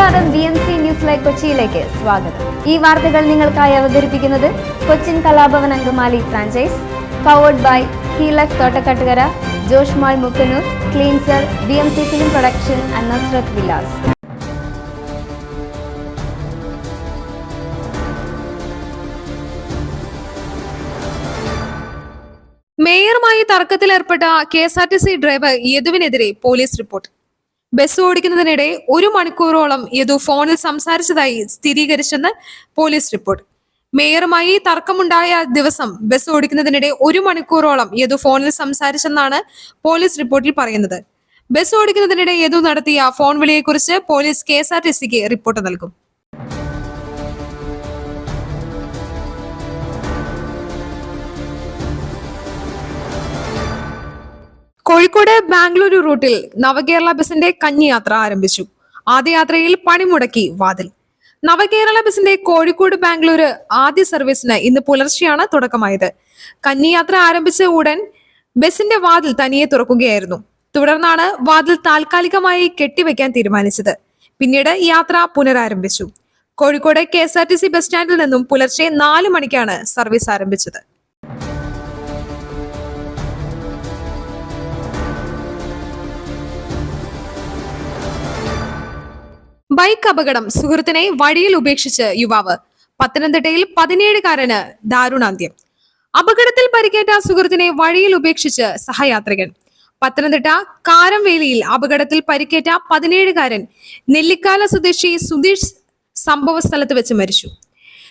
നമസ്കാരം B M C news live കൊച്ചിയിലേക്ക് സ്വാഗതം. ഈ വാർത്തകൾ നിങ്ങൾക്കായി അവതരിപ്പിക്കുന്നത് Cochin Kalabhavan Angamaly franchise powered by ഹീലക് Thottakattukara Josh mall Mukkannoor cleanser B M C film production and Vilas മേയറുമായി തർക്കത്തിലേർപ്പെട്ട K S R T C driver യദുവിനെതിരെ police report. Bus ഓടിക്കുന്നതിനിടെ ഒരു മണിക്കൂറോളം യദു ഫോണിൽ സംസാരിച്ചതായി സ്ഥിരീകരിച്ചെന്ന് പോലീസ് റിപ്പോർട്ട്. മേയറുമായി തർക്കമുണ്ടായ ദിവസം ബസ് ഓടിക്കുന്നതിനിടെ ഒരു മണിക്കൂറോളം യദു ഫോണിൽ സംസാരിച്ചെന്നാണ് പോലീസ് റിപ്പോർട്ടിൽ പറയുന്നത്. ബസ് ഓടിക്കുന്നതിനിടെ യദു നടത്തിയ ഫോൺ വിളിയെക്കുറിച്ച് പോലീസ് കെ ആർ റിപ്പോർട്ട് നൽകും. കോഴിക്കോട് ബാംഗ്ലൂരു റൂട്ടിൽ നവകേരള ബസിന്റെ കഞ്ഞിയാത്ര ആരംഭിച്ചു. ആദ്യ യാത്രയിൽ പണിമുടക്കി വാതിൽ. നവകേരള ബസിന്റെ കോഴിക്കോട് ബാംഗ്ലൂര് ആദ്യ സർവീസിന് ഇന്ന് പുലർച്ചെയാണ് തുടക്കമായത്. കഞ്ഞിയാത്ര ആരംഭിച്ച ഉടൻ ബസിന്റെ വാതിൽ തനിയെ തുറക്കുകയായിരുന്നു. തുടർന്നാണ് വാതിൽ താൽക്കാലികമായി കെട്ടിവെക്കാൻ തീരുമാനിച്ചത്. പിന്നീട് യാത്ര പുനരാരംഭിച്ചു. Kozhikode K S R T C bus സ്റ്റാൻഡിൽ നിന്നും പുലർച്ചെ നാല് മണിക്കാണ് സർവീസ് ആരംഭിച്ചത്. ബൈക്ക് അപകടം സുഹൃത്തിനെ വഴിയിൽ ഉപേക്ഷിച്ച് യുവാവ്. പത്തനംതിട്ടയിൽ പതിനേഴുകാരന് ദാരുണാന്ത്യം. അപകടത്തിൽ പരിക്കേറ്റ സുഹൃത്തിനെ വഴിയിൽ ഉപേക്ഷിച്ച് സഹയാത്രികൻ. പത്തനംതിട്ട കാരംവേലിയിൽ അപകടത്തിൽ പരിക്കേറ്റ പതിനേഴുകാരൻ നെല്ലിക്കാല സ്വദേശി സുധീഷ് സംഭവ സ്ഥലത്ത് വെച്ച് മരിച്ചു.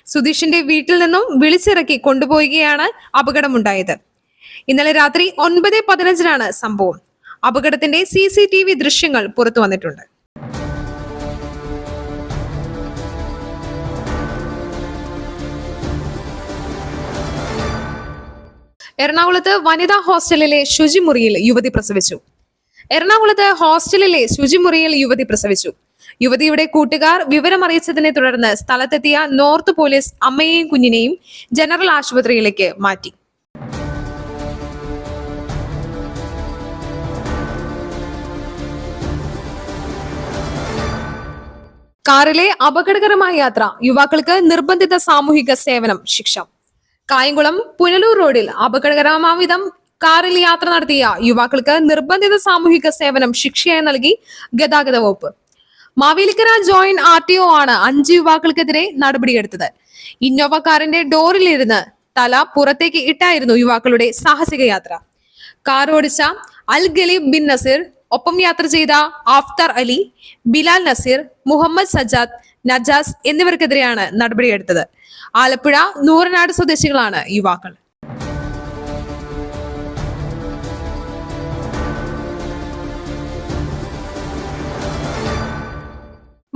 സുധീഷിന്റെ വീട്ടിൽ നിന്നും വിളിച്ചിറക്കി കൊണ്ടുപോവുകയാണ് അപകടമുണ്ടായത്. ഇന്നലെ രാത്രി ഒൻപത് പതിനഞ്ചിനാണ് സംഭവം. അപകടത്തിന്റെ സി സി ടി വി ദൃശ്യങ്ങൾ പുറത്തു വന്നിട്ടുണ്ട്. എറണാകുളത്ത് വനിതാ ഹോസ്റ്റലിലെ ശുചിമുറിയിൽ യുവതി പ്രസവിച്ചു. എറണാകുളത്ത് ഹോസ്റ്റലിലെ ശുചിമുറിയിൽ യുവതി പ്രസവിച്ചു. യുവതിയുടെ കൂട്ടുകാർ വിവരമറിയിച്ചതിനെ തുടർന്ന് സ്ഥലത്തെത്തിയ നോർത്ത് പോലീസ് അമ്മയെയും കുഞ്ഞിനെയും ജനറൽ ആശുപത്രിയിലേക്ക് മാറ്റി. കാറിലെ അപകടകരമായ യാത്ര യുവാക്കൾക്ക് നിർബന്ധിത സാമൂഹിക സേവനം ശിക്ഷ. കായംകുളം പുനലൂർ റോഡിൽ അപകടകരമാവിധം കാറിൽ യാത്ര നടത്തിയ യുവാക്കൾക്ക് നിർബന്ധിത സാമൂഹിക സേവനം ശിക്ഷയായി നൽകി ഗതാഗത വകുപ്പ്. Mavelikara joint R T O ആണ് അഞ്ച് യുവാക്കൾക്കെതിരെ നടപടിയെടുത്തത്. ഇന്നോവ കാറിന്റെ ഡോറിലിരുന്ന് തല പുറത്തേക്ക് ഇട്ടായിരുന്നു യുവാക്കളുടെ സാഹസിക യാത്ര. കാർ ഓടിച്ച അൽ ഗലീബ് ബിൻ നസീർ ഒപ്പം യാത്ര ചെയ്ത ആഫ്താർ അലി ബിലാൽ നസീർ മുഹമ്മദ് സജാദ് നജാസ് എന്നിവർക്കെതിരെയാണ് നടപടിയെടുത്തത്. ആലപ്പുഴ നൂറനാട് സ്വദേശികളാണ് യുവാക്കൾ.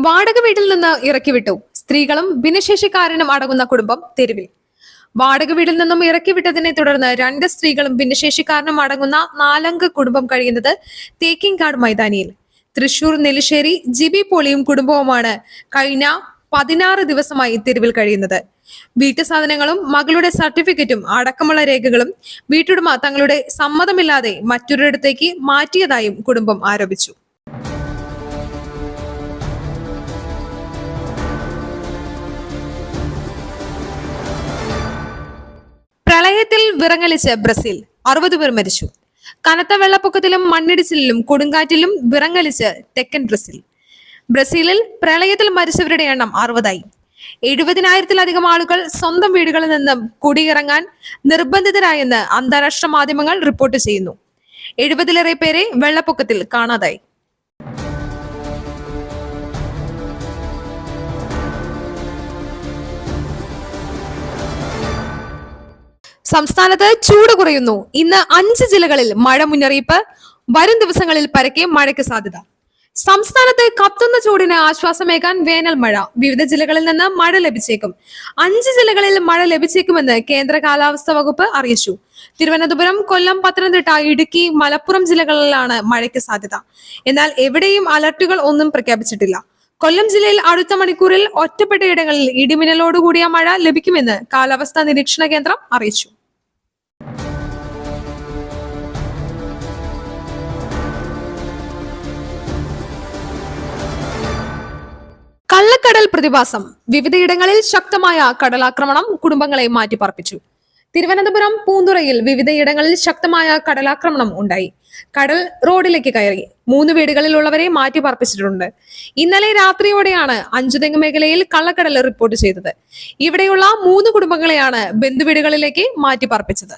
വാടക വീട്ടിൽ നിന്ന് ഇറക്കിവിട്ടു. സ്ത്രീകളും ഭിന്നശേഷിക്കാരനും അടങ്ങുന്ന കുടുംബം തെരുവിൽ. വാടക വീട്ടിൽ നിന്നും ഇറക്കിവിട്ടതിനെ തുടർന്ന് രണ്ട് സ്ത്രീകളും ഭിന്നശേഷിക്കാരനും അടങ്ങുന്ന നാലംഗ കുടുംബം കഴിയുന്നത് തേക്കിങ്കാട് മൈതാനിയിൽ. തൃശൂർ നെല്ലിശ്ശേരി ജിബി പോളിയും കുടുംബവുമാണ് കഴിഞ്ഞ പതിനാറ് ദിവസമായി തെരുവിൽ കഴിയുന്നത്. വീട്ടു സാധനങ്ങളും മകളുടെ സർട്ടിഫിക്കറ്റും അടക്കമുള്ള രേഖകളും വീട്ടുടമ തങ്ങളുടെ സമ്മതമില്ലാതെ മറ്റൊരിടത്തേക്ക് മാറ്റിയതായും കുടുംബം ആരോപിച്ചു. വിറങ്ങലിച്ച് ബ്രസീൽ. അറുപത് പേർ മരിച്ചു. കനത്ത വെള്ളപ്പൊക്കത്തിലും മണ്ണിടിച്ചിലിലും കൊടുങ്കാറ്റിലും വിറങ്ങലിച്ച് തെക്കൻ ബ്രസീൽ. ബ്രസീലിൽ പ്രളയത്തിൽ മരിച്ചവരുടെ എണ്ണം അറുപതായി. എഴുപതിനായിരത്തിലധികം ആളുകൾ സ്വന്തം വീടുകളിൽ നിന്നും കുടിയിറങ്ങാൻ നിർബന്ധിതരായെന്ന് അന്താരാഷ്ട്ര മാധ്യമങ്ങൾ റിപ്പോർട്ട് ചെയ്യുന്നു. എഴുപതിലേറെ പേരെ വെള്ളപ്പൊക്കത്തിൽ കാണാതായി. സംസ്ഥാനത്ത് ചൂട് കുറയുന്നു. ഇന്ന് അഞ്ച് ജില്ലകളിൽ മഴ മുന്നറിയിപ്പ്. വരും ദിവസങ്ങളിൽ പരക്കെ മഴയ്ക്ക് സാധ്യത. സംസ്ഥാനത്ത് കത്തുന്ന ചൂടിന് ആശ്വാസമേകാൻ വേനൽ മഴ. വിവിധ ജില്ലകളിൽ നിന്ന് മഴ ലഭിച്ചേക്കും. അഞ്ച് ജില്ലകളിൽ മഴ ലഭിച്ചേക്കുമെന്ന് കേന്ദ്ര കാലാവസ്ഥാ വകുപ്പ് അറിയിച്ചു. തിരുവനന്തപുരം കൊല്ലം പത്തനംതിട്ട ഇടുക്കി മലപ്പുറം ജില്ലകളിലാണ് മഴയ്ക്ക് സാധ്യത. എന്നാൽ എവിടെയും അലർട്ടുകൾ ഒന്നും പ്രഖ്യാപിച്ചിട്ടില്ല. കൊല്ലം ജില്ലയിൽ അടുത്ത മണിക്കൂറിൽ ഇടങ്ങളിൽ ഇടിമിന്നലോടുകൂടിയ മഴ ലഭിക്കുമെന്ന് കാലാവസ്ഥാ നിരീക്ഷണ കേന്ദ്രം അറിയിച്ചു. കള്ളക്കടൽ പ്രതിഭാസം. വിവിധയിടങ്ങളിൽ ശക്തമായ കടലാക്രമണം കുടുംബങ്ങളെ മാറ്റിപ്പാർപ്പിച്ചു. തിരുവനന്തപുരം പൂന്തുറയിൽ വിവിധയിടങ്ങളിൽ ശക്തമായ കടലാക്രമണം ഉണ്ടായി. കടൽ റോഡിലേക്ക് കയറി. മൂന്ന് വീടുകളിലുള്ളവരെ മാറ്റി പാർപ്പിച്ചിട്ടുണ്ട് ഇന്നലെ രാത്രിയോടെയാണ് അഞ്ചുതെങ്ങ് മേഖലയിൽ കള്ളക്കടൽ റിപ്പോർട്ട് ചെയ്തത്. ഇവിടെയുള്ള മൂന്ന് കുടുംബങ്ങളെയാണ് ബന്ധുവീടുകളിലേക്ക് മാറ്റിപ്പാർപ്പിച്ചത്.